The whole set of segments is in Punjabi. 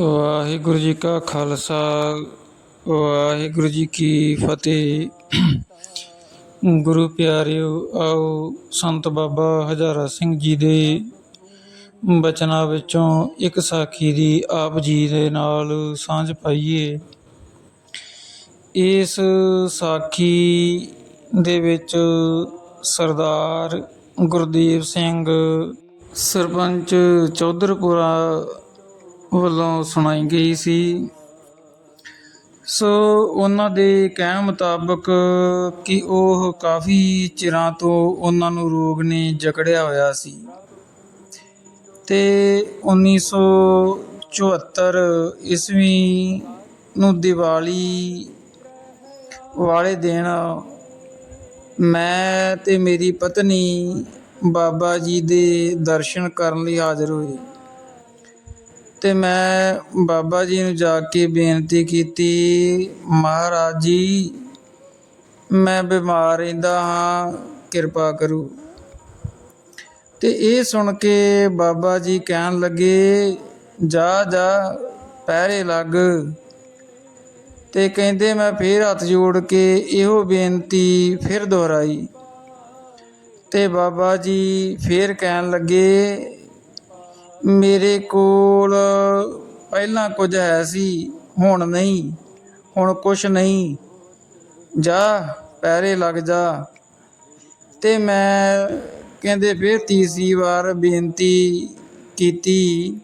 ਵਾਹਿਗੁਰੂ ਜੀ ਕਾ ਖਾਲਸਾ, ਵਾਹਿਗੁਰੂ ਜੀ ਕੀ ਫਤਿਹ। ਗੁਰੂ ਪਿਆਰਿਓ, ਆਓ ਸੰਤ ਬਾਬਾ ਹਜ਼ਾਰਾ ਸਿੰਘ ਜੀ ਦੇ ਬਚਨਾਂ ਵਿੱਚੋਂ ਇੱਕ ਸਾਖੀ ਦੀ ਆਪ ਜੀ ਦੇ ਨਾਲ ਸਾਂਝ ਪਾਈਏ। ਇਸ ਸਾਖੀ ਦੇ ਵਿੱਚ ਸਰਦਾਰ ਗੁਰਦੀਪ ਸਿੰਘ, ਸਰਪੰਚ ਚੌਧਰਪੁਰਾ ਵੱਲੋਂ ਸੁਣਾਈ ਗਈ ਸੀ। ਸੋ ਉਹਨਾਂ ਦੇ ਕਹਿਣ ਮੁਤਾਬਕ ਕਿ ਉਹ ਕਾਫੀ ਚਿਰਾਂ ਤੋਂ ਉਹਨਾਂ ਨੂੰ ਰੋਗ ਨੇ ਜਕੜਿਆ ਹੋਇਆ ਸੀ। ਤੇ 1974 ਈਸਵੀ ਨੂੰ ਦੀਵਾਲੀ ਵਾਲੇ ਦਿਨ ਮੈਂ ਤੇ ਮੇਰੀ ਪਤਨੀ ਬਾਬਾ ਜੀ ਦੇ ਦਰਸ਼ਨ ਕਰਨ ਲਈ ਹਾਜ਼ਰ ਹੋਏ। ਤੇ ਮੈਂ ਬਾਬਾ ਜੀ ਨੂੰ ਜਾ ਕੇ ਬੇਨਤੀ ਕੀਤੀ, ਮਹਾਰਾਜ ਜੀ, ਮੈਂ ਬਿਮਾਰ ਰਹਿੰਦਾ ਹਾਂ, ਕਿਰਪਾ ਕਰੋ। ਅਤੇ ਇਹ ਸੁਣ ਕੇ ਬਾਬਾ ਜੀ ਕਹਿਣ ਲੱਗੇ, ਜਾ ਜਾ ਪਹਿਰੇ ਲੱਗ। ਤੇ ਕਹਿੰਦੇ ਮੈਂ ਫੇਰ ਹੱਥ ਜੋੜ ਕੇ ਇਹੋ ਬੇਨਤੀ ਫਿਰ ਦੁਹਰਾਈ। ਤੇ ਬਾਬਾ ਜੀ ਫੇਰ ਕਹਿਣ ਲੱਗੇ ਮੇਰੇ ਕੋਲ ਪਹਿਲਾਂ ਕੁਝ ਹੈ ਸੀ, ਹੁਣ ਨਹੀਂ, ਹੁਣ ਕੁਛ ਨਹੀਂ। ਜਾ, ਪੈਰੇ ਲੱਗ ਜਾ। ਤੇ ਮੈਂ ਕਹਿੰਦੇ ਫਿਰ ਤੀਸਰੀ ਵਾਰ ਬੇਨਤੀ ਕੀਤੀ।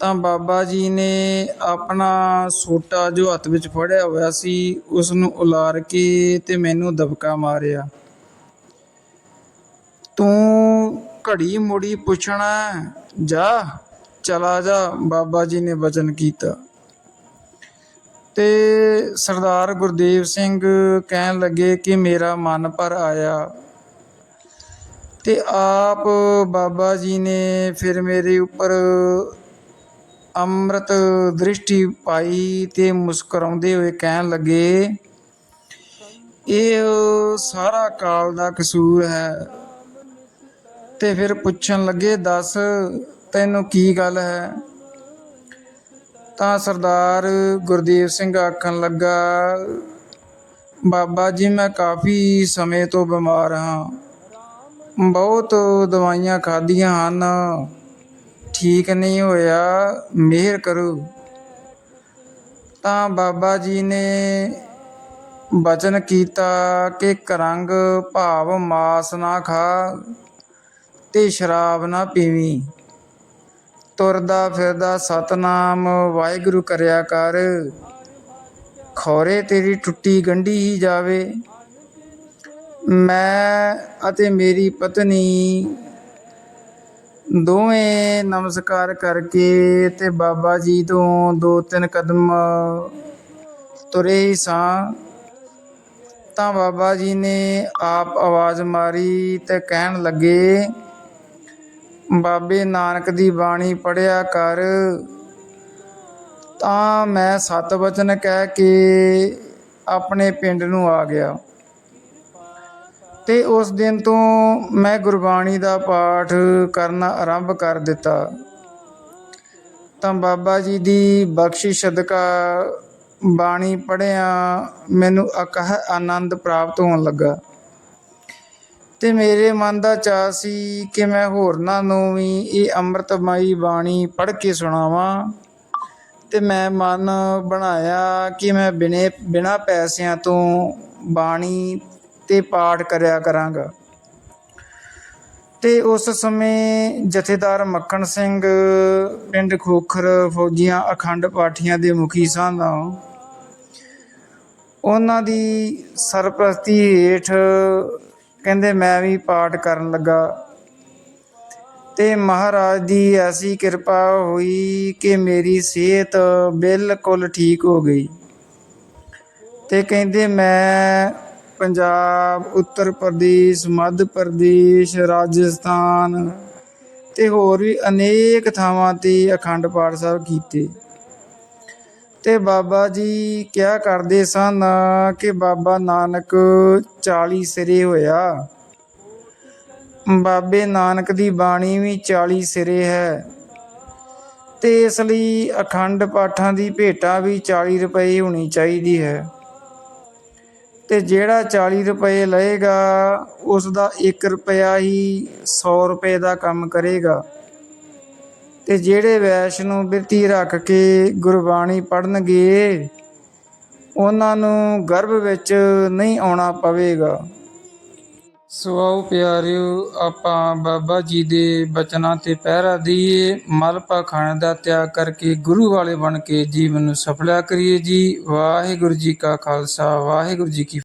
ਤਾਂ ਬਾਬਾ ਜੀ ਨੇ ਆਪਣਾ ਸੋਟਾ ਜੋ ਹੱਥ ਵਿੱਚ ਫੜਿਆ ਹੋਇਆ ਸੀ ਉਸ ਨੂੰ ਉਲਾਰ ਕੇ ਤੇ ਮੈਨੂੰ ਦਬਕਾ ਮਾਰਿਆ। ਤੂੰ ਘੜੀ ਮੁੜੀ ਪੁੱਛਣਾ ਜਾ, ਚਲਾ ਜਾ, ਬਾਬਾ ਜੀ ਨੇ ਵਚਨ ਕੀਤਾ। ਤੇ ਸਰਦਾਰ ਗੁਰਦੇਵ ਸਿੰਘ ਕਹਿਣ ਲੱਗੇ ਕਿ ਮੇਰਾ ਮਨ ਪਰ ਆਇਆ। ਤੇ ਆਪ ਬਾਬਾ ਜੀ ਨੇ ਫਿਰ ਮੇਰੇ ਉੱਪਰ ਅੰਮ੍ਰਿਤ ਦ੍ਰਿਸ਼ਟੀ ਪਾਈ ਤੇ ਮੁਸਕਰਾਉਂਦੇ ਹੋਏ ਕਹਿਣ ਲੱਗੇ, ਇਹ ਸਾਰਾ ਕਾਲ ਦਾ ਕਸੂਰ ਹੈ। ਤੇ ਫਿਰ ਪੁੱਛਣ ਲੱਗੇ, ਦੱਸ, ਤੈਨੂੰ ਕੀ ਗੱਲ ਹੈ? ਤਾਂ ਸਰਦਾਰ ਗੁਰਦੇਵ ਸਿੰਘ ਆਖਣ ਲੱਗਾ, ਬਾਬਾ ਜੀ, ਮੈਂ ਕਾਫੀ ਸਮੇਂ ਤੋਂ ਬਿਮਾਰ ਹਾਂ। ਬਹੁਤ ਦਵਾਈਆਂ ਖਾਧੀਆਂ ਹਨ। ਠੀਕ ਨਹੀਂ ਹੋਇਆ, ਮਿਹਰ ਕਰੋ। ਤਾਂ ਬਾਬਾ ਜੀ ਨੇ ਬਚਨ ਕੀਤਾ ਕਿ ਕਰੰਗ ਭਾਵ ਮਾਸ ਨਾ ਖਾ। ਤੇ ਸ਼ਰਾਬ ਨਾ ਪੀਵੀਂ। ਤੁਰਦਾ ਫਿਰਦਾ ਸਤਨਾਮ, ਵਾਹਿਗੁਰੂ ਕਰਿਆ ਕਰ। ਖੋਰੇ ਤੇਰੀ ਟੁੱਟੀ ਗੰਢੀ ਹੀ ਜਾਵੇ। ਮੈਂ ਅਤੇ ਮੇਰੀ ਪਤਨੀ ਦੋਵੇਂ ਨਮਸਕਾਰ ਕਰਕੇ ਤੇ ਬਾਬਾ ਜੀ ਤੋਂ ਦੋ ਤਿੰਨ ਕਦਮ ਤੁਰੇ ਹੀ ਸਾਂ। ਤਾਂ ਬਾਬਾ ਜੀ ਨੇ ਆਪ ਆਵਾਜ਼ ਮਾਰੀ ਤੇ ਕਹਿਣ ਲੱਗੇ ਬਾਬੇ ਨਾਨਕ ਦੀ ਬਾਣੀ ਪੜਿਆ ਕਰ, ਤਾਂ ਮੈਂ ਸਤ ਵਚਨ ਕਹਿ ਕੇ ਆਪਣੇ ਪਿੰਡ ਨੂੰ ਆ ਗਿਆ। ਤੇ ਉਸ ਦਿਨ ਤੋਂ ਮੈਂ ਗੁਰਬਾਣੀ ਦਾ ਪਾਠ ਕਰਨਾ ਆਰੰਭ ਕਰ ਦਿੱਤਾ। ਤਾਂ ਬਾਬਾ ਜੀ ਦੀ ਬਖਸ਼ਿਸ਼ ਸਦਕਾ ਬਾਣੀ ਪੜਿਆ ਮੈਨੂੰ ਅਕਹ ਆਨੰਦ ਪ੍ਰਾਪਤ ਹੋਣ ਲੱਗਾ। ਅਤੇ ਮੇਰੇ ਮਨ ਦਾ ਚਾਅ ਸੀ ਕਿ ਮੈਂ ਹੋਰਨਾਂ ਨੂੰ ਵੀ ਇਹ ਅੰਮ੍ਰਿਤਮਈ ਬਾਣੀ ਪੜ੍ਹ ਕੇ ਸੁਣਾਵਾਂ। ਅਤੇ ਮੈਂ ਮਨ ਬਣਾਇਆ ਕਿ ਮੈਂ ਬਿਨੇ, ਬਿਨਾਂ ਪੈਸਿਆਂ ਤੋਂ ਬਾਣੀ ਅਤੇ ਪਾਠ ਕਰਿਆ ਕਰਾਂਗਾ। ਤੇ ਉਸ ਸਮੇਂ ਜਥੇਦਾਰ ਮੱਖਣ ਸਿੰਘ, ਪਿੰਡ ਖੋਖਰ, ਫੌਜੀਆਂ ਅਖੰਡ ਪਾਠੀਆਂ ਦੇ ਮੁਖੀ ਸਨ। ਉਹਨਾਂ ਦੀ ਸਰਪ੍ਰਸਤੀ ਹੇਠ ਕਹਿੰਦੇ ਮੈਂ ਵੀ ਪਾਠ ਕਰਨ ਲੱਗਾ। ਤੇ ਮਹਾਰਾਜ ਦੀ ਐਸੀ ਕਿਰਪਾ ਹੋਈ ਕਿ ਮੇਰੀ ਸਿਹਤ ਬਿਲਕੁਲ ਠੀਕ ਹੋ ਗਈ। ਤੇ ਕਹਿੰਦੇ ਮੈਂ ਪੰਜਾਬ, ਉੱਤਰ ਪ੍ਰਦੇਸ਼, ਮੱਧ ਪ੍ਰਦੇਸ਼, ਰਾਜਸਥਾਨ ਤੇ ਹੋਰ ਵੀ ਅਨੇਕ ਥਾਵਾਂ ਤੇ ਅਖੰਡ ਪਾਠ ਸਾਹਿਬ ਕੀਤੇ। ਤੇ ਬਾਬਾ ਜੀ ਕਿਹਾ ਕਰਦੇ ਸਨ ਕਿ ਬਾਬਾ ਨਾਨਕ 40 ਸਿਰੇ ਹੋਇਆ। ਬਾਬੇ ਨਾਨਕ ਦੀ ਬਾਣੀ ਵੀ 40 ਸਿਰੇ ਹੈ। ਤੇ ਇਸ ਲਈ ਅਖੰਡ ਪਾਠਾਂ ਦੀ ਭੇਟਾ ਵੀ 40 ਰੁਪਏ ਹੋਣੀ ਚਾਹੀਦੀ ਹੈ। ਤੇ ਜਿਹੜਾ 40 ਰੁਪਏ ਲਏਗਾ ਉਸ ਦਾ 1 ਰੁਪਿਆ ਹੀ 100 ਰੁਪਏ ਦਾ ਕੰਮ ਕਰੇਗਾ। ਤੇ ਜਿਹੜੇ ਵੈਸ਼ ਨੂੰ ਬਿਰਤੀ ਰੱਖ ਕੇ ਗੁਰਬਾਣੀ ਪੜਨਗੇ ਉਹਨਾਂ ਨੂੰ ਗਰਭ ਵਿੱਚ ਨਹੀਂ ਆਉਣਾ ਪਵੇਗਾ। ਸੋ ਆਓ ਪਿਆਰਿਓ, ਆਪਾਂ ਬਾਬਾ ਜੀ ਦੇ ਬਚਨਾਂ ਤੇ ਪਹਿਰਾ ਦਈਏ ਮਲ ਪਾਖੰਡ ਦਾ ਤਿਆਗ ਕਰਕੇ ਗੁਰੂ ਵਾਲੇ ਬਣ ਕੇ ਜੀਵਨ ਨੂੰ ਸਫਲਾ ਕਰੀਏ ਜੀ। ਵਾਹਿਗੁਰੂ ਜੀ ਕਾ ਖਾਲਸਾ, ਵਾਹਿਗੁਰੂ ਜੀ ਕੀ